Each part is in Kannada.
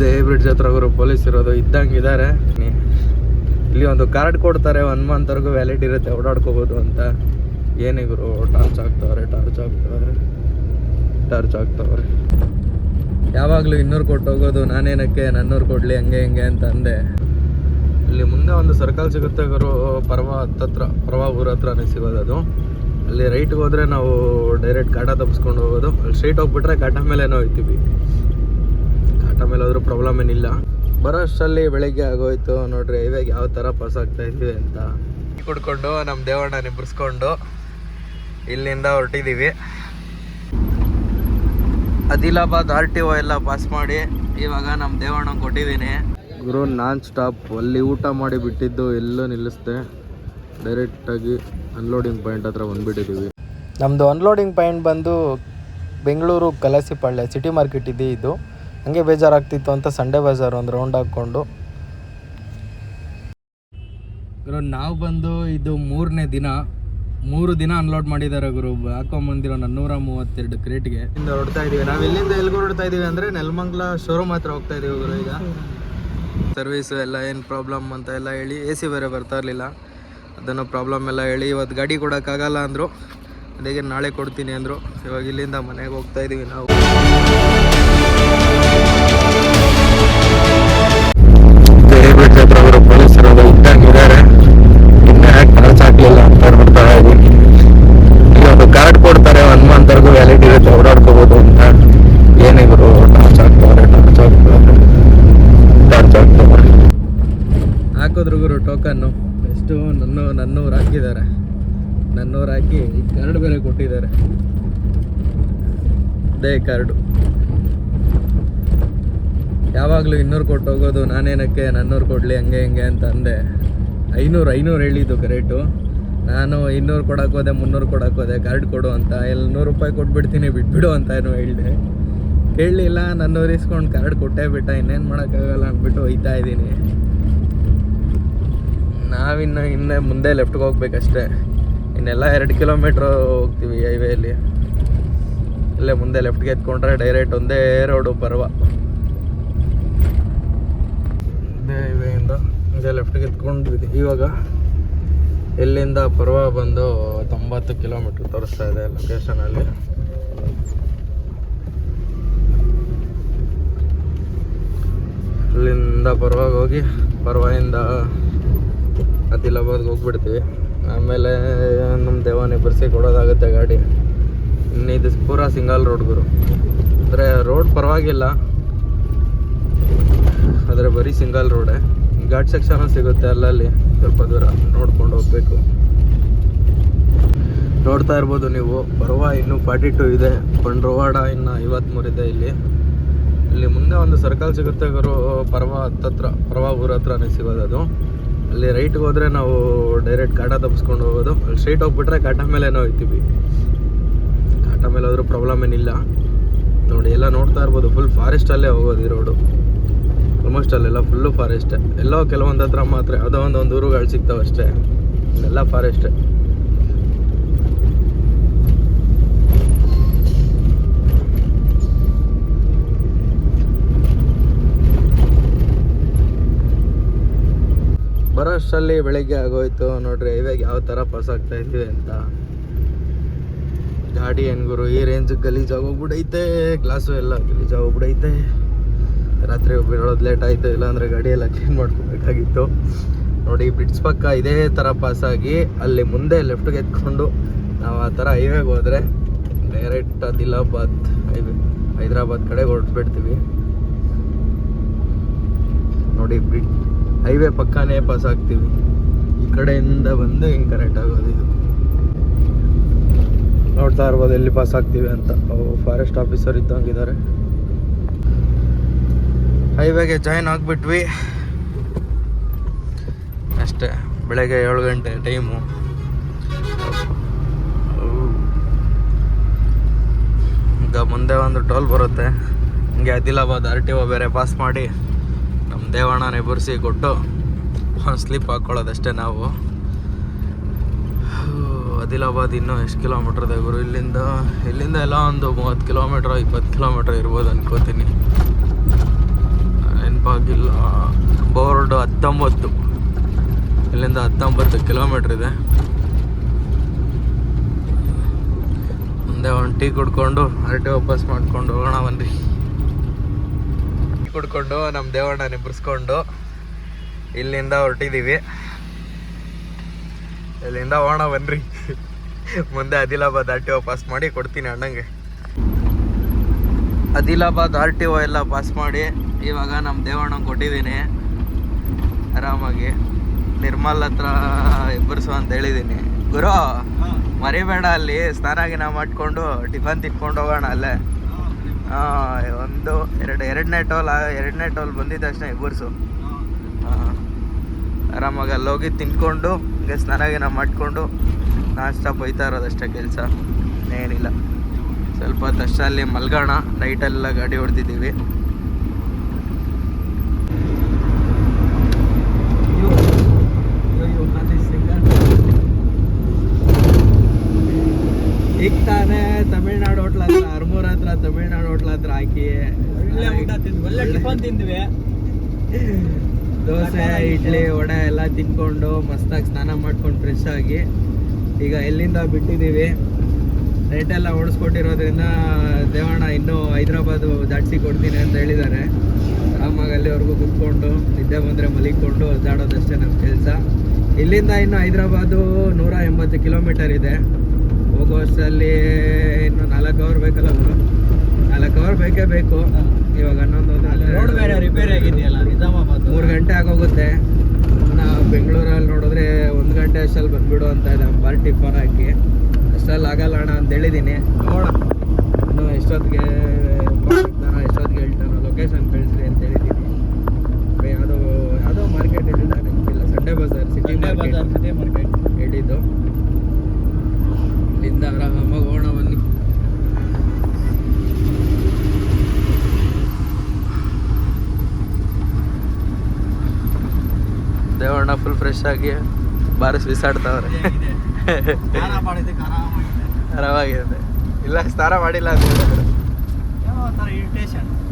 ದೇ ಬ್ರಿಡ್ಜ್ ಹತ್ರ ಗುರು ಪೊಲೀಸ್ ಇರೋದು ಇದ್ದಂಗೆ ಇದ್ದಾರೆ ಇಲ್ಲಿ ಒಂದು ಕಾರ್ಡ್ ಕೊಡ್ತಾರೆ ಒನ್ ಮಂತ್ವರೆಗೂ ವ್ಯಾಲಿಡ್ ಇರುತ್ತೆ, ಓಡಾಡ್ಕೋಬೋದು ಅಂತ. ಏನೇ ಗುರು ಟಾರ್ಚ್ ಹಾಕ್ತವ್ರೆ ಟಾರ್ಚ್ ಹಾಕ್ತವ್ರೆ ಟಾರ್ಚ್ ಹಾಕ್ತವ್ರೆ. ಯಾವಾಗಲೂ ಇನ್ನೂರು ಕೊಟ್ಟು ಹೋಗೋದು, ನಾನೇನಕ್ಕೆ ನನ್ನೂರು ಕೊಡಲಿ, ಹಂಗೆ, ಹಿಂಗೆ ಅಂತ ಅಂದೆ. ಇಲ್ಲಿ ಮುಂದೆ ಒಂದು ಸರ್ಕಲ್ ಸಿಗುತ್ತೆ ಗುರು, ಪರ್ವ ಹತ್ತತ್ರ ಪರ್ವ ಊರ ಹತ್ರನೇ ಸಿಗೋದು ಅದು. ಅಲ್ಲಿ ರೈಟ್ಗೆ ಹೋದ್ರೆ ನಾವು ಡೈರೆಕ್ಟ್ ಕಾಟ ತಪ್ಪಿಸ್ಕೊಂಡು ಹೋಗೋದು. ಅಲ್ಲಿ ಸ್ಟ್ರೈಟ್ ಹೋಗ್ಬಿಟ್ರೆ ಕಾಟ ಮೇಲೆ ಹೋಗ್ತೀವಿ ಕಾಟ ಮೇಲೆ ಹೋದ್ರೂ ಪ್ರಾಬ್ಲಮ್ ಏನಿಲ್ಲ. ಬರೋ ಅಷ್ಟರಲ್ಲಿ ಬೆಳಿಗ್ಗೆ ಆಗೋಯ್ತು. ನೋಡ್ರಿ ಇವಾಗ ಯಾವ ಥರ ಪಾಸ್ ಆಗ್ತಾ ಇದ್ವಿ ಅಂತ. ಕುಡ್ಕೊಂಡು ನಮ್ಮ ದೇವಣ್ಣ ನಿಬ್ರಿಸ್ಕೊಂಡು ಇಲ್ಲಿಂದ ಹೊರಟಿದ್ದೀವಿ ಅದಿಲಾಬಾದ್ ಆರ್ ಟಿ ಒ ಎಲ್ಲ ಪಾಸ್ ಮಾಡಿ ಇವಾಗ ನಮ್ಮ ದೇವಣ್ಣ ಕೊಟ್ಟಿದ್ದೀನಿ. ಗುರು, ನಾನ್ ಸ್ಟಾಪ್ ಅಲ್ಲಿ ಊಟ ಮಾಡಿ ಬಿಟ್ಟಿದ್ದು ಎಲ್ಲೂ ನಿಲ್ಲಿಸ್ದೆ. ಡೈರೆಕ್ಟಾಗಿ ಅನ್ಲೋಡಿಂಗ್ ಪಾಯಿಂಟ್ ಹತ್ರ ಬಂದುಬಿಟ್ಟಿದ್ದೀವಿ ನಮ್ಮದು ಅನ್ಲೋಡಿಂಗ್ ಪಾಯಿಂಟ್ ಬಂದು ಬೆಂಗಳೂರು ಕಲಸಿಪಾಳ್ಯ ಸಿಟಿ ಮಾರ್ಕೆಟ್ ಇದೆ ಇದು. ಹಂಗೆ ಬೇಜಾರಾಗ್ತಿತ್ತು ಅಂತ ಸಂಡೇ ಬಜಾರ್ ಒಂದು ರೌಂಡ್ ಹಾಕ್ಕೊಂಡು. ಗುರು, ನಾವು ಬಂದು ಇದು ಮೂರನೇ ದಿನ, ಮೂರು ದಿನ ಅನ್ಲೋಡ್ ಮಾಡಿದ್ದಾರೆ ಗುರು. ಹಾಕೊಂಬಂದಿರೋ ನನ್ನೂರ ಮೂವತ್ತೆರಡು ಕ್ರೇಟ್ಗೆ ಇಂದ ಹೊರಡ್ತಾ ಇದೀವಿ. ನಾವು ಇಲ್ಲಿಂದ ಎಲ್ಲಿಗೆ ಹೊರಡ್ತಾ ಇದೀವಿ ಅಂದ್ರೆ ನೆಲಮಂಗ್ಲ ಶೋರೂಮ್ ಹತ್ರ ಹೋಗ್ತಾ ಇದೀವಿ ಗುರು ಈಗ. ಸರ್ವಿಸು ಎಲ್ಲ ಏನು ಪ್ರಾಬ್ಲಮ್ ಅಂತ ಎಲ್ಲ ಹೇಳಿ ಎ ಸಿ ಬೇರೆ ಬರ್ತಾ ಇರಲಿಲ್ಲ. ಅದನ್ನು ಪ್ರಾಬ್ಲಮ್ ಎಲ್ಲ ಹೇಳಿ ಇವತ್ತು ಗಾಡಿ ಕೊಡೋಕ್ಕಾಗಲ್ಲ ಅಂದರು. ಅದಕ್ಕೆ ನಾಳೆ ಕೊಡ್ತೀನಿ ಅಂದರು. ಇವಾಗ ಇಲ್ಲಿಂದ ಮನೆಗೆ ಹೋಗ್ತಾ ಇದೀವಿ ನಾವು. ವ್ಯಾಲಿಡ್ ಇರುತ್ತೆ, ಓಡಾಡ್ಕೋಬೋದು ಅಂತ ಏನೇ ಗುರು ಟಾರ್ಚ್ ಹಾಕ್ತವ್ರೆ ಟಾರ್ಚ್ ಹಾಕ್ತವ್ರೆ ಟಾರ್ಚ್ ಹಾಕಿದ್ರು ಗುರು ಟೋಕನ್ನು ಎಷ್ಟು ನನ್ನ ನನ್ನೂರು ಹಾಕಿದ್ದಾರೆ. ನನ್ನೂರು ಹಾಕಿ ಕಾರ್ಡ್ ಬೇರೆ ಕೊಟ್ಟಿದ್ದಾರೆ. ಅದೇ ಕಾರ್ಡು ಯಾವಾಗಲೂ ಇನ್ನೂರು ಕೊಟ್ಟು ಹೋಗೋದು, ನಾನೇನಕ್ಕೆ ನನ್ನೂರು ಕೊಡಲಿ, ಹಂಗೆ, ಹಿಂಗೆ ಅಂತ ಅಂದೆ. ಐನೂರು ಐನೂರು ಹೇಳಿದ್ದು ಕರೆಕ್ಟು ನಾನು ಇನ್ನೂರು ಕೊಡೋಕೆ ಹೋದೆ, ಮುನ್ನೂರು ಕೊಡೋಕೆ ಹೋದೆ, ಕಾರ್ಡ್ ಕೊಡು ಅಂತ ಎಲ್ಲಿ ನೂರು ರೂಪಾಯಿ ಕೊಟ್ಬಿಡ್ತೀನಿ, ಬಿಟ್ಬಿಡು ಅಂತ ಏನು ಹೇಳಿದೆ. ಕೇಳಲಿಲ್ಲ, ನನ್ನ ಇಸ್ಕೊಂಡು ಕಾರ್ಡ್ ಕೊಟ್ಟೇ ಬಿಟ್ಟ, ಇನ್ನೇನು ಮಾಡೋಕ್ಕಾಗಲ್ಲ ಅಂದ್ಬಿಟ್ಟು ಒಯ್ತಾ ಇದ್ದೀನಿ. ನಾವಿನ್ನು ಇನ್ನೇ ಮುಂದೆ ಲೆಫ್ಟ್ಗೆ ಹೋಗ್ಬೇಕಷ್ಟೇ. ಇನ್ನೆಲ್ಲ ಎರಡು ಕಿಲೋಮೀಟ್ರ್ ಹೋಗ್ತೀವಿ ಹೈವೇಲಿ ಇಲ್ಲೇ ಮುಂದೆ ಲೆಫ್ಟ್ಗೆ ಎತ್ಕೊಂಡ್ರೆ ಡೈರೆಕ್ಟ್ ಒಂದೇ ರೋಡು ಪರ್ವ ಇದೇ ಹೈವೇಯಿಂದ ಮುಂದೆ ಲೆಫ್ಟ್ಗೆ ಎತ್ಕೊಂಡಿದ್ವಿ ಇವಾಗ. ಎಲ್ಲಿಂದ ಪರ್ವ ಬಂದು ತೊಂಬತ್ತು ಕಿಲೋಮೀಟ್ರ್ ತೋರಿಸ್ತಾ ಇದೆ ಲೊಕೇಶನಲ್ಲಿ ಇಲ್ಲಿಂದ ಪರ್ವಾಗ ಹೋಗಿ ಪರ್ವಾಗಿಂದ ಅದಿಲಾಬಾದ್ಗೆ ಹೋಗ್ಬಿಡ್ತೀವಿ. ಆಮೇಲೆ ನಮ್ಮ ದೇವಾನಿ ಬರ್ಸಿ ಕೊಡೋದಾಗುತ್ತೆ ಗಾಡಿ. ಇನ್ನು ಇದು ಪೂರ ಸಿಂಗಲ್ ರೋಡ್ ಗುರು. ಅಂದರೆ ರೋಡ್ ಪರವಾಗಿಲ್ಲ. ಆದರೆ ಬರೀ ಸಿಂಗಲ್ ರೋಡೇ. ಘಾಟ್ ಸೆಕ್ಷನ್ ಸಿಗುತ್ತೆ ಅಲ್ಲಲ್ಲಿ. ಸ್ವಲ್ಪ ದೂರ ನೋಡ್ಕೊಂಡು ಹೋಗ್ಬೇಕು. ನೋಡ್ತಾ ಇರ್ಬೋದು ನೀವು. ಬರುವ ಇನ್ನೂ ಫಾರ್ಟಿ ಟು ಇದೆ. ಬಂಡ್ರವಾಡ ಇನ್ನು ಐವತ್ತ್ಮೂರು ಇದೆ ಇಲ್ಲಿ. ಇಲ್ಲಿ ಮುಂದೆ ಒಂದು ಸರ್ಕಲ್ ಸಿಗುತ್ತೆ ಗುರು. ಪರ್ವ ಹತ್ತತ್ರ, ಪರ್ವ ಊರ ಹತ್ರನೇ ಸಿಗೋದದು ಅಲ್ಲಿ ರೈಟ್ಗೆ ಹೋದರೆ ನಾವು ಡೈರೆಕ್ಟ್ ಘಾಟ ತಪ್ಪಿಸ್ಕೊಂಡು ಹೋಗೋದು. ಅಲ್ಲಿ ಸ್ಟ್ರೈಟ್ ಹೋಗ್ಬಿಟ್ರೆ ಘಾಟ ಮೇಲೆ ಹೋಗ್ತೀವಿ ಘಾಟ ಮೇಲೆ ಹೋದ್ರೂ ಪ್ರಾಬ್ಲಮ್ ಏನಿಲ್ಲ. ನೋಡಿ, ಎಲ್ಲ ನೋಡ್ತಾ ಇರ್ಬೋದು. ಫುಲ್ ಫಾರೆಸ್ಟಲ್ಲೇ ಹೋಗೋದು ಈ ರೋಡು ಆಲ್ಮೋಸ್ಟ್ ಅಲ್ಲೆಲ್ಲ ಫುಲ್ಲು ಫಾರೆಸ್ಟ್ ಎಲ್ಲೋ ಕೆಲವೊಂದು ಹತ್ರ ಮಾತ್ರ ಯಾವುದೋ ಒಂದು ಒಂದು ಊರುಗಳು ಸಿಗ್ತಾವೆ ಅಷ್ಟೇ. ಎಲ್ಲ ಫಾರೆಸ್ಟ್ ಬರೋ ಅಷ್ಟರಲ್ಲಿ ಬೆಳಿಗ್ಗೆ ಆಗೋಯ್ತು. ನೋಡ್ರಿ, ಇವಾಗ ಯಾವ ಥರ ಪಾಸ್ ಆಗ್ತಾ ಇದ್ದೀವಿ ಅಂತ. ಗಾಡಿ ಏನು ಗುರು, ಈ ರೇಂಜ್ ಗಲೀಜಾಗೋಗ್ಬಿಡೈತೆ ಗ್ಲಾಸು ಎಲ್ಲ ಗಲೀಜಾಗೋಗ್ಬಿಡೈತೆ ರಾತ್ರಿ ಬಿಡೋದು ಲೇಟ್ ಆಯಿತು, ಇಲ್ಲಾಂದರೆ ಗಾಡಿಯೆಲ್ಲ ಕ್ಲೀನ್ ಮಾಡ್ಕೋಬೇಕಾಗಿತ್ತು. ನೋಡಿ ಬ್ರಿಡ್ಜ್ ಪಕ್ಕ ಇದೇ ಥರ ಪಾಸಾಗಿ ಅಲ್ಲಿ ಮುಂದೆ ಲೆಫ್ಟ್ಗೆ ಎತ್ಕೊಂಡು ನಾವು ಆ ಥರ ಹೈವೇಗೆ ಹೋದರೆ ಡೈರೆಕ್ಟ್ ದಿಲಾಬಾದ್ ಹೈವೇ ಹೈದ್ರಾಬಾದ್ ಕಡೆಗೆ ಹೊರಟ್ಬಿಡ್ತೀವಿ. ನೋಡಿ ಬ್ರಿಡ್ ಹೈವೇ ಪಕ್ಕನೇ ಪಾಸ್ ಆಗ್ತೀವಿ. ಈ ಕಡೆಯಿಂದ ಬಂದು ಹಿಂಗೆ ಕರೆಕ್ಟ್ ಆಗೋದು ಇದು. ನೋಡ್ತಾ ಇರ್ಬೋದು ಎಲ್ಲಿ ಪಾಸ್ ಆಗ್ತೀವಿ ಅಂತ. ಫಾರೆಸ್ಟ್ ಆಫೀಸರ್ ಇದ್ದಂಗಿದ್ದಾರೆ ಹೈವೇಗೆ ಜಾಯ್ನ್ ಆಗಿಬಿಟ್ವಿ. ಅಷ್ಟೇ, ಬೆಳಗ್ಗೆ ಏಳು ಗಂಟೆ ಟೈಮು ಈಗ ಮುಂದೆ ಒಂದು ಟೋಲ್ ಬರುತ್ತೆ. ಹಂಗೆ ಅದಿಲಾಬಾದ್ ಆರ್ ಟಿ ಒ ಬೇರೆ ಪಾಸ್ ಮಾಡಿ ನಮ್ಮ ದೇವಣ್ಣನ ಎಬ್ಬರಿಸಿ ಕೊಟ್ಟು ಸ್ಲಿಪ್ ಹಾಕ್ಕೊಳ್ಳೋದಷ್ಟೇ ನಾವು. ಅದಿಲಾಬಾದ್ ಇನ್ನೂ ಎಷ್ಟು ಕಿಲೋಮೀಟ್ರ್ ಇದೆ ಗುರು? ಇಲ್ಲಿಂದ ಇಲ್ಲಿಂದ ಎಲ್ಲ ಒಂದು ಮೂವತ್ತು ಕಿಲೋಮೀಟ್ರ್ ಇಪ್ಪತ್ತು ಕಿಲೋಮೀಟ್ರ್ ಇರ್ಬೋದು ಅನ್ಕೋತೀನಿ. ಹತ್ತೊಂಬತ್ತು. ಇಲ್ಲಿಂದ ಹತ್ತೊಂಬತ್ತು ಕಿಲೋಮೀಟ್ರ್ ಇದೆ. ಮುಂದೆ ಒಂದು ಟೀ ಕುಡ್ಕೊಂಡು ಹರಟೆ ವಾಪಸ್ ಮಾಡ್ಕೊಂಡು ಹೋಗೋಣ ಬನ್ರಿ. ಟೀ ಕುಡ್ಕೊಂಡು ನಮ್ಮ ದೇವಣ್ಣ ನಿಬ್ಬರಿಸ್ಕೊಂಡು ಇಲ್ಲಿಂದ ಹೊರಟಿದ್ದೀವಿ. ಇಲ್ಲಿಂದ ಹೋಗೋಣ ಬನ್ರಿ. ಮುಂದೆ Adilabad R T O pass ಮಾಡಿ ಕೊಡ್ತೀನಿ ಅಣ್ಣಂಗೆ. ಆದಿಲಾಬಾದ್ ಆರ್ ಟಿ ಒ ಎಲ್ಲ ಪಾಸ್ ಮಾಡಿ ಇವಾಗ ನಮ್ಮ ದೇವಣ್ಣ ಕೊಟ್ಟಿದ್ದೀನಿ. ಆರಾಮಾಗಿ. ನಿರ್ಮಲ್ ಹತ್ರ ಇಬ್ಬರಿಸು ಅಂತ ಹೇಳಿದ್ದೀನಿ ಗುರು ಮರಿಬೇಡ ಅಲ್ಲಿ ಸ್ನಾನ ಗಿನ ಮಾಡಿಕೊಂಡು ಟಿಫನ್ ತಿನ್ಕೊಂಡು ಹೋಗೋಣ ಅಲ್ಲೇ. ಹಾಂ. ಒಂದು ಎರಡು ಎರಡನೇ ಟೋಲ್ ಎರಡನೇ ಟೋಲ್ ಬಂದಿದ್ದ ತಕ್ಷಣ ಇಬ್ಬರಿಸು ಹಾಂ. ಆರಾಮಾಗಿ ಅಲ್ಲಿ ಹೋಗಿ ತಿನ್ಕೊಂಡು ಹಿಂಗೆ ಸ್ನಾನ ಗಿನ ಮಾಡಿಕೊಂಡು ನಾಷ್ಟ ಬೈತಾ ಇರೋದಷ್ಟೇ ಕೆಲಸ. ಏನಿಲ್ಲ ಸ್ವಲ್ಪ ಹೊತ್ತು ಅಷ್ಟರಲ್ಲಿ ಮಲ್ಗೋಣ. ನೈಟೆಲ್ಲ ಗಾಡಿ ಹೊಡ್ತಿದ್ದೀವಿ ಈಗ ತಾನೇ ತಮಿಳ್ನಾಡು ಹೋಟ್ಲ ಹತ್ರ ಹರ್ಮೂರ್ ಹತ್ರ ತಮಿಳ್ನಾಡು ಹೋಟ್ಲ ಹತ್ರ ಹಾಕಿ ಒಳ್ಳೆ ಊಟ ತಿಂದ್ವಿ ಒಳ್ಳೆ ಟಿಫನ್ ತಿಂದ್ವಿ ದೋಸೆ ಇಡ್ಲಿ ವಡೆ ಎಲ್ಲ ತಿನ್ಕೊಂಡು ಮಸ್ತಾಗಿ ಸ್ನಾನ ಮಾಡ್ಕೊಂಡು ಫ್ರೆಶ್ ಆಗಿ ಈಗ ಎಲ್ಲಿಂದ ಬಿಟ್ಟಿದ್ದೀವಿ? ರೇಟೆಲ್ಲ ಓಡಿಸ್ಕೊಟ್ಟಿರೋದ್ರಿಂದ ದೇವಣ್ಣ ಇನ್ನೂ ಹೈದ್ರಾಬಾದು ದಾಟಿಸಿ ಕೊಡ್ತೀನಿ ಅಂತ ಹೇಳಿದ್ದಾರೆ. ಆರಾಮಾಗಿ ಅಲ್ಲಿವರೆಗೂ ಕುತ್ಕೊಂಡು ನಿದ್ದೆ ಬಂದರೆ ಮಲಿಕೊಂಡು ಒದ್ದಾಡೋದಷ್ಟೇ ನಮ್ಮ ಕೆಲಸ. ಇಲ್ಲಿಂದ ಇನ್ನು ಹೈದ್ರಾಬಾದು ನೂರ ಎಂಬತ್ತು ಕಿಲೋಮೀಟರ್ ಇದೆ. ಹೋಗೋ ಅಷ್ಟರಲ್ಲಿ ಇನ್ನು ನಾಲ್ಕು ಅವರ್ ಬೇಕಲ್ಲ ಅವರು ನಾಲ್ಕು ಅವರ್ ಬೇಕೇ ಬೇಕು. ಇವಾಗ ಹನ್ನೊಂದು ರೋಡ್ ಬೇರೆ ರಿಪೇರಿ ಆಗಿದೆಯಲ್ಲ ಮೂರು ಗಂಟೆ ಆಗೋಗುತ್ತೆ. ನಾವು ಬೆಂಗಳೂರಲ್ಲಿ ನೋಡಿದ್ರೆ ಒಂದು ಗಂಟೆ ಅಷ್ಟಲ್ಲಿ ಬಂದುಬಿಡು ಅಂತ ಇದೆ. ಪಾರ್ಟಿ ಫೋನ್ ಹಾಕಿ. ಅಷ್ಟಲ್ಲಿ ಆಗಲ್ಲ ಅಣ್ಣ ಅಂತ ಹೇಳಿದ್ದೀನಿ ನೋಡೋಣ. ಇನ್ನು ಎಷ್ಟೊತ್ತಿಗೆ ಎಷ್ಟೊತ್ತಿಗೆ ಹೇಳ್ತಾನೋ ಲೊಕೇಶನ್ ಕಳಿಸ್ರಿ ಅಂತ ಹೇಳಿದ್ದೀನಿ ಯಾವುದೋ ಯಾವುದೋ ಮಾರ್ಕೆಟ್ ಹೇಳಿಲ್ಲ ನೆನಪಿಲ್ಲ Sunday bazaar city market city market ಹೇಳಿದ್ದು. ಇಲ್ಲಿಂದ ಆರಾಮಾಗಿ ಹೋಗೋಣ ಬನ್ನಿ ದೇವಣ್ಣ ಫುಲ್ ಫ್ರೆಶ್ ಆಗಿ ಬಾರಿಸ್ ಬಿಸಾಡ್ತಾವ್ರೆ. ಆರಾಮಾಗಿದೆ. ಇಲ್ಲ, ಸ್ನಾನ ಮಾಡಿಲ್ಲ ಅಂತ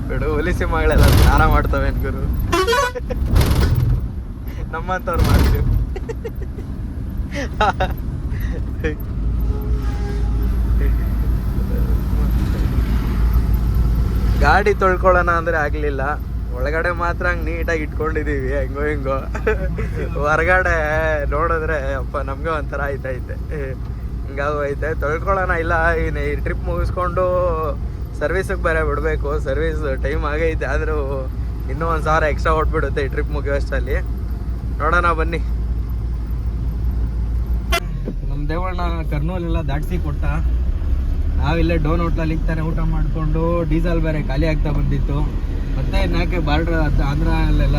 ಬಿಡು, ಹೊಲಿಸಿ ಮಗಳೆಲ್ಲ ಸ್ನಾನ ಮಾಡ್ತವೆ ಗುರು? ನಮ್ಮಂತವ್ರು ಮಾಡ್ತೀವಿ. ಗಾಡಿ ತೊಳ್ಕೊಳ್ಳೋಣ ಅಂದ್ರೆ ಆಗ್ಲಿಲ್ಲ. ಒಳಗಡೆ ಮಾತ್ರ ಹಂಗೆ ನೀಟಾಗಿ ಇಟ್ಕೊಂಡಿದ್ದೀವಿ ಹೆಂಗೋ ಹೆಂಗೋ. ಹೊರಗಡೆ ನೋಡಿದ್ರೆ ಅಪ್ಪ, ನಮ್ಗೆ ಒಂಥರ ಆಯ್ತೈತೆ. ಹಿಂಗಾಗೋಯ್ತೆ ತೊಳ್ಕೊಳ್ಳೋಣ, ಇಲ್ಲ, ಈ ಟ್ರಿಪ್ ಮುಗಿಸ್ಕೊಂಡು ಸರ್ವೀಸಿಗೆ ಬೇರೆ ಬಿಡಬೇಕು. ಸರ್ವಿಸ್ ಟೈಮ್ ಆಗೈತೆ, ಆದರೂ ಇನ್ನೂ ಒಂದು ಸಾವಿರ ಎಕ್ಸ್ಟ್ರಾ ಹೊಟ್ಬಿಡುತ್ತೆ ಈ ಟ್ರಿಪ್ ಮುಗಿಯೋಷ್ಟಲ್ಲಿ. ನೋಡೋಣ, ಬನ್ನಿ. ನಮ್ಮ ದೇವಣ್ಣ ಕರ್ನೂಲೆಲ್ಲ ದಾಟಿಸಿ ಕೊಟ್ಟ ನಾವಿಲ್ಲೇ ಡೋನ್ ಹೋಟ್ಲಲ್ಲಿ ತಾನೆ ಊಟ ಮಾಡಿಕೊಂಡು ಡೀಸೆಲ್ ಬೇರೆ ಖಾಲಿ ಆಗ್ತಾ ಬಂದಿತ್ತು. ಮತ್ತೆ ಯಾಕೆ ಬಾರ್ಡ್ರ್ ಆಂಧ್ರಲ್ಲೆಲ್ಲ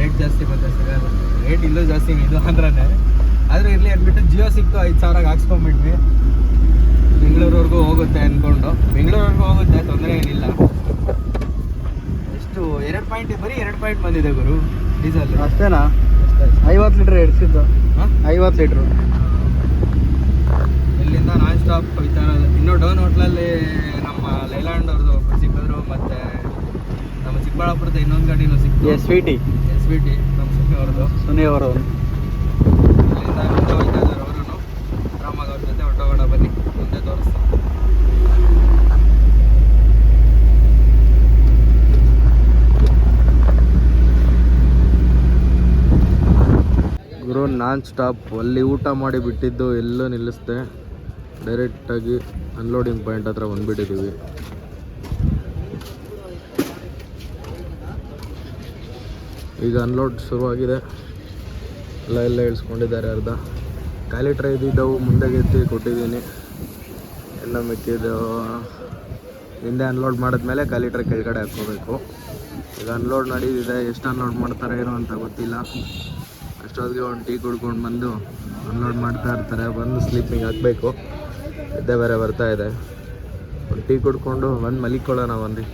ರೇಟ್ ಜಾಸ್ತಿ ಬಂದ ಸರ್. ರೇಟ್ ಇಲ್ಲೂ ಜಾಸ್ತಿ ಇದು ಆಂಧ್ರನೇ. ಆದರೆ ಇರಲಿ ಅಂದ್ಬಿಟ್ಟು ಜಿಯೋ ಸಿಕ್ತು ಐದು ಸಾವಿರಾಗ ಹಾಕ್ಸ್ಕೊಂಬಿಟ್ವಿ ಬೆಂಗಳೂರವರೆಗೂ ಹೋಗುತ್ತೆ ಅಂದ್ಕೊಂಡು ಬೆಂಗಳೂರವರೆಗೂ ಹೋಗುತ್ತೆ ತೊಂದರೆ ಏನಿಲ್ಲ. ಎಷ್ಟು ಎರಡು ಪಾಯಿಂಟ್ ಬರೀ ಎರಡು ಪಾಯಿಂಟ್ ಬಂದಿದೆ ಗುರು ಡೀಸೆಲ್. ಅಷ್ಟೇನಾ? ಐವತ್ತು ಲೀಟ್ರ್ ಎಡ್ಸಿದ್ದು ಐವತ್ತು ಲೀಟ್ರು. ಇಲ್ಲಿಂದ ನಾನ್ ಸ್ಟಾಪ್ ವಿಚಾರ ಇರೋದು ಇನ್ನು ಡೌನ್ ಹೋಟ್ಲಲ್ಲಿ ನಮ್ಮ ಲೈಲ್ಯಾಂಡ್ ಅವ್ರದ್ದು ಸಿಕ್ಕಿದ್ರು ಮತ್ತೆ ನಮ್ಮ ಚಿಕ್ಕಬಳ್ಳಾಪುರದ ಇನ್ನೊಂದು ಗಾಡಿನೂ ಸಿಕ್ತು S V T. S V T ನಮ್ಮ ಸುನಿ ಅವ್ರದ್ದು ಸುನಿ ಅವರು. ಅಲ್ಲಿಂದ ಮುಂದೆ ಹೋಗ್ತಾ ಇದ್ದಾರೆ ಅವರು ಆರಾಮಾಗಿ ಅವ್ರ ಜೊತೆ ಹೊಟ್ಟೋಗೋಣ ಬನ್ನಿ. ಮುಂದೆ ತೋರಿಸ್ತೀನಿ. ಗುರು ನಾನ್ ಸ್ಟಾಪ್. ಅಲ್ಲಿ ಊಟ ಮಾಡಿ ಬಿಟ್ಟಿದ್ದು ಎಲ್ಲೂ ನಿಲ್ಲಿಸ್ದೆ. ಡೈರೆಕ್ಟಾಗಿ ಅನ್ಲೋಡಿಂಗ್ ಪಾಯಿಂಟ್ ಹತ್ರ ಬಂದ್ಬಿಟ್ಟಿದ್ದೀವಿ. ಈಗ ಅನ್ಲೋಡ್ ಶುರುವಾಗಿದೆ. ಎಲ್ಲ ಎಲ್ಲ ಇಳಿಸ್ಕೊಂಡಿದ್ದಾರೆ ಅರ್ಧ. ಖಾಲಿ ಟ್ರೈ ಇದ್ದಿದ್ದವು ಮುಂದೆ ಎತ್ತಿ ಕೊಟ್ಟಿದ್ದೀನಿ. ಎಲ್ಲ ಮಿಕ್ಕಿದ್ದು, ಹಿಂದೆ ಅನ್ಲೋಡ್ ಮಾಡಿದ್ಮೇಲೆ ಖಾಲಿ ಟ್ರೈ ಕೆಳಗಡೆ ಹಾಕ್ಕೋಬೇಕು. ಈಗ ಅನ್ಲೋಡ್ ನಡೀತಿದೆ, ಎಷ್ಟು ಅನ್ಲೋಡ್ ಮಾಡ್ತಾರೆ ಏನೋ ಅಂತ ಗೊತ್ತಿಲ್ಲ. ಅಷ್ಟೊತ್ತಿಗೆ ಒಂದು ಟೀ ಕುಡ್ಕೊಂಡು ಬಂದು ಅನ್ಲೋಡ್ ಮಾಡ್ತಾ ಇರ್ತಾರೆ, ಬಂದು ಸ್ಲೀಪಿಂಗ್ ಹಾಕಬೇಕು. ನಿದ್ದೆ ಬೇರೆ ಬರ್ತಾ ಇದೆ. ಒಂದು ಟೀ ಕುಡ್ಕೊಂಡು ಬಂದು ಮಲಿಕೊಳ್ಳೋಣ ಬನ್ರಿ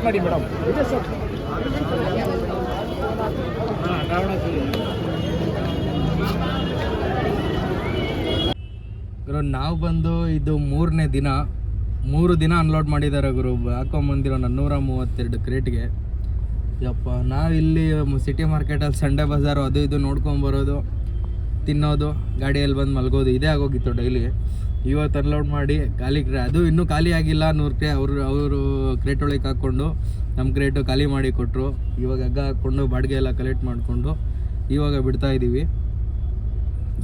ವೆಯ್ಟ್ ಮಾಡಿ ಮೇಡಮ್. ಗುರು, ನಾವು ಬಂದು ಇದು ಮೂರನೇ ದಿನ, ಮೂರು ದಿನ ಅನ್ಲೋಡ್ ಮಾಡಿದ್ದಾರೆ ಗುರು. ಹಾಕೊಂಬಂದಿರೋ ನನ್ನೂರ ಮೂವತ್ತೆರಡು ಕ್ರೇಟ್ಗೆ ಯಪ್ಪ ನಾವಿಲ್ಲಿ ಸಿಟಿ ಮಾರ್ಕೆಟಲ್ಲಿ ಸಂಡೇ ಬಜಾರು ಅದು ಇದು ನೋಡ್ಕೊಂಬರೋದು ತಿನ್ನೋದು, ಗಾಡಿಯಲ್ಲಿ ಬಂದು ಮಲ್ಗೋದು, ಇದೇ ಆಗೋಗಿತ್ತು ಡೈಲಿ ಇವತ್ತು ಅನ್ಲೋಡ್ ಮಾಡಿ, ಖಾಲಿ ಕ್ರೇ ಅದು ಇನ್ನೂ ಖಾಲಿ ಆಗಿಲ್ಲ ನೂರು ಅವರು ಅವರು ಕ್ರೇಟ್ ಒಳಗೆ ಹಾಕ್ಕೊಂಡು ನಮ್ಮ ಕ್ರೇಟು ಖಾಲಿ ಮಾಡಿ ಕೊಟ್ಟರು ಇವಾಗ ಹಗ್ಗ ಹಾಕ್ಕೊಂಡು ಬಾಡಿಗೆ ಎಲ್ಲ ಕಲೆಕ್ಟ್ ಮಾಡಿಕೊಂಡು ಇವಾಗ ಬಿಡ್ತಾ ಇದ್ದೀವಿ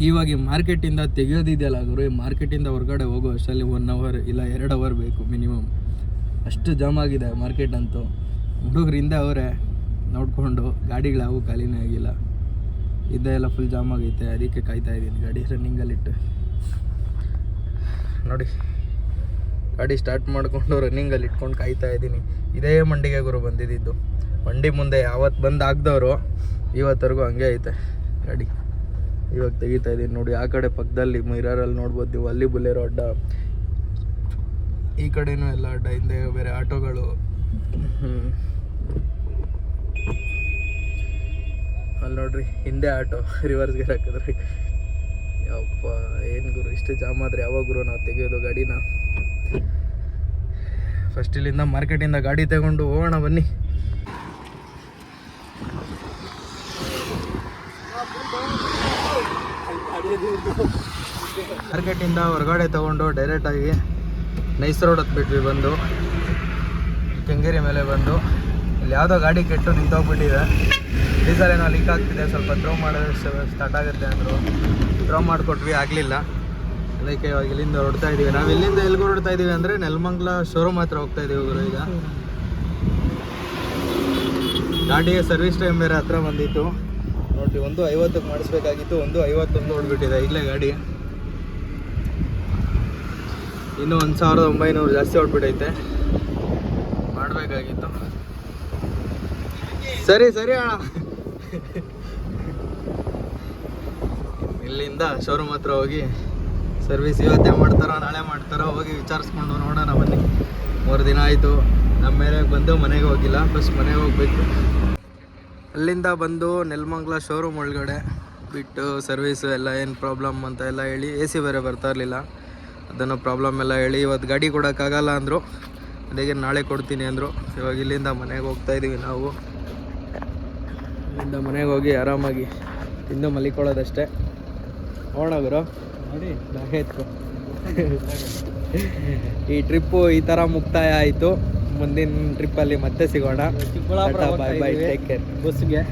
ಇವಾಗ ಈ ಮಾರ್ಕೆಟಿಂದ ತೆಗಿಯೋದಿದೆಯಲ್ಲ ಗುರು, ಈ ಮಾರ್ಕೆಟಿಂದ ಹೊರಗಡೆ ಹೋಗೋ ಅಷ್ಟರಲ್ಲಿ ಒನ್ ಅವರ್ ಇಲ್ಲ ಎರಡು ಅವರ್ ಬೇಕು ಮಿನಿಮಮ್ ಅಷ್ಟು ಜಾಮ್ ಆಗಿದೆ ಮಾರ್ಕೆಟ್ ಅಂತೂ. ಹುಡುಗರಿಂದ ಅವರೇ ನೋಡಿಕೊಂಡು ಗಾಡಿಗಳಾವು ಖಾಲಿನೇ ಆಗಿಲ್ಲ. ಇದ್ದ ಎಲ್ಲ ಫುಲ್ ಜಾಮ್ ಆಗೈತೆ, ಅದಕ್ಕೆ ಕಾಯ್ತಾ ಇದ್ದೀನಿ ಗಾಡಿ ರನ್ನಿಂಗಲ್ಲಿಟ್ಟು ನೋಡಿ. ಗಾಡಿ ಸ್ಟಾರ್ಟ್ ಮಾಡಿಕೊಂಡು ರನ್ನಿಂಗಲ್ಲಿ ಇಟ್ಕೊಂಡು ಕಾಯ್ತಾ ಇದ್ದೀನಿ. ಇದೇ ಮಂಡಿಗೆ ಗುರು ಬಂದಿದ್ದು. ಮಂಡಿ ಮುಂದೆ ಯಾವತ್ತು ಬಂದು ಆಗ್ದವರು, ಇವತ್ತರೆಗೂ ಹಂಗೆ ಐತೆ ಗಾಡಿ. ಇವಾಗ ತೆಗಿತಾ ಇದ್ದೀನಿ. ನೋಡಿ, ಆ ಕಡೆ ಪಕ್ಕದಲ್ಲಿ ಮಿರರಲ್ಲಿ ನೋಡ್ಬೋದು ನೀವು. ಅಲ್ಲಿ ಬುಲೆರೋ ಅಡ್ಡ. ಈ ಕಡೆನೂ ಎಲ್ಲ ಅಡ್ಡ. ಹಿಂದೆ ಬೇರೆ ಆಟೋಗಳು. ಅಲ್ಲಿ ನೋಡ್ರಿ, ಹಿಂದೆ ಆಟೋ. ರಿವರ್ಸ್ಗೆ ಹಾಕಿದ್ರೆ. ಯಪ್ಪ ಏನು ಗುರು, ಇಷ್ಟು ಜಾಮ್ ಆದ್ರೆ ಯಾವಾಗ ಗುರು ನಾವು ತೆಗೆಯೋದು ಗಾಡಿನ? ಫಸ್ಟ್ ಇಲ್ಲಿಂದ ಮಾರ್ಕೆಟಿಂದ ಗಾಡಿ ತಗೊಂಡು ಹೋಗೋಣ, ಬನ್ನಿ. ಮಾರ್ಕೆಟಿಂದ ಹೊರಗಡೆ ತಗೊಂಡು ಡೈರೆಕ್ಟಾಗಿ ನೈಸ್ ರೋಡ್ ಹತ್ಬಿಟ್ವಿ ಬಂದು. ಕೆಂಗೇರಿ ಮೇಲೆ ಬಂದು. ಇಲ್ಲಿ ಯಾವುದೋ ಗಾಡಿ ಕೆಟ್ಟು ನಿಂತೋಗ್ಬಿಟ್ಟಿದೆ. ಡೀಸೆಲ್ ಏನೋ ಲೀಕ್ ಆಗ್ತಿದೆ, ಸ್ವಲ್ಪ ಥ್ರೋ ಮಾಡೋದು ಸ್ಟಾರ್ಟ್ ಆಗುತ್ತೆ ಅಂದರು. ಥ್ರೋ ಮಾಡಿಕೊಟ್ವಿ, ಆಗಲಿಲ್ಲ. ಅದಕ್ಕೆ ಇವಾಗ ಇಲ್ಲಿಂದ ಹೊರಡ್ತಾ ಇದ್ದೀವಿ ನಾವು ಇಲ್ಲಿಂದ ಎಲ್ಲಿಗೆ ಹೊರಡ್ತಾ ಇದ್ದೀವಿ ಅಂದರೆ ನೆಲಮಂಗ್ಲ ಶೋರೂಮ್ ಹತ್ರ ಹೋಗ್ತಾ ಇದ್ದೀವಿ ಗುರು ಈಗ. ಗಾಡಿಗೆ ಸರ್ವಿಸ್ ಟೈಮ್ ಬೇರೆ ಹತ್ರ ಬಂದಿತ್ತು. ನೋಡಿ ಒಂದು ಐವತ್ತಕ್ಕೆ ಮಾಡಿಸ್ಬೇಕಾಗಿತ್ತು, ಒಂದು ಐವತ್ತೊಂದು ಹೊಡ್ಬಿಟ್ಟಿದೆ ಇಲ್ಲೇ ಗಾಡಿ. ಇನ್ನೂ ಒಂದು ಸಾವಿರದ ಒಂಬೈನೂರು ಜಾಸ್ತಿ ಹೊಡ್ಬಿಟ್ಟೈತೆ ಮಾಡಬೇಕಾಗಿತ್ತು. ಸರಿ ಸರಿ ಅಣ್ಣ. ಇಲ್ಲಿಂದ ಶೋರೂಮ್ ಹತ್ರ ಹೋಗಿ ಸರ್ವಿಸ್ ಇವತ್ತೇ ಮಾಡ್ತಾರೋ, ನಾಳೆ ಮಾಡ್ತಾರೋ ಹೋಗಿ ವಿಚಾರಿಸ್ಕೊಂಡು ನೋಡೋಣ ಬನ್ನಿ. ಮೂರು ದಿನ ಆಯಿತು, ನಮ್ಮ ಮೇಲೆ ಬಂದು ಮನೆಗೆ ಹೋಗಿಲ್ಲ ಫಸ್ಟ್ ಮನೆಗೆ ಹೋಗ್ಬೇಕು. ಅಲ್ಲಿಂದ ಬಂದು ನೆಲ್ಮಂಗ್ಲ ಶೋರೂಮ್ ಒಳಗಡೆ ಬಿಟ್ಟು ಸರ್ವಿಸು ಎಲ್ಲ ಏನು ಪ್ರಾಬ್ಲಮ್ ಅಂತ ಎಲ್ಲ ಹೇಳಿ ಎ ಸಿ ಬೇರೆ ಬರ್ತಾ ಇರಲಿಲ್ಲ. ಅದನ್ನು ಪ್ರಾಬ್ಲಮ್ ಎಲ್ಲ ಹೇಳಿ ಇವತ್ತು ಗಾಡಿ ಕೊಡೋಕ್ಕಾಗಲ್ಲ ಅಂದರು. ಅದಕ್ಕೆ ನಾಳೆ ಕೊಡ್ತೀನಿ ಅಂದರು. ಇವಾಗ ಇಲ್ಲಿಂದ ಮನೆಗೆ ಹೋಗ್ತಾ ಇದ್ದೀವಿ ನಾವು. ಇಲ್ಲಿಂದ ಮನೆಗೆ ಹೋಗಿ ಆರಾಮಾಗಿ ತಿಂದು ಮಲಿಕೊಳ್ಳೋದಷ್ಟೇ. ಹೋಗೋಣ ಗುರು. ನೋಡಿ. ಎತ್ಕೊ. ಈ ಟ್ರಿಪ್ಪು ಈ ಥರ ಮುಕ್ತಾಯ ಆಯಿತು. ಮುಂದಿನ ಟ್ರಿಪ್ಪಲ್ಲಿ ಮತ್ತೆ ಸಿಗೋಣ. Chikkaballapur bye bye take care ಬಸ್ಗೆ.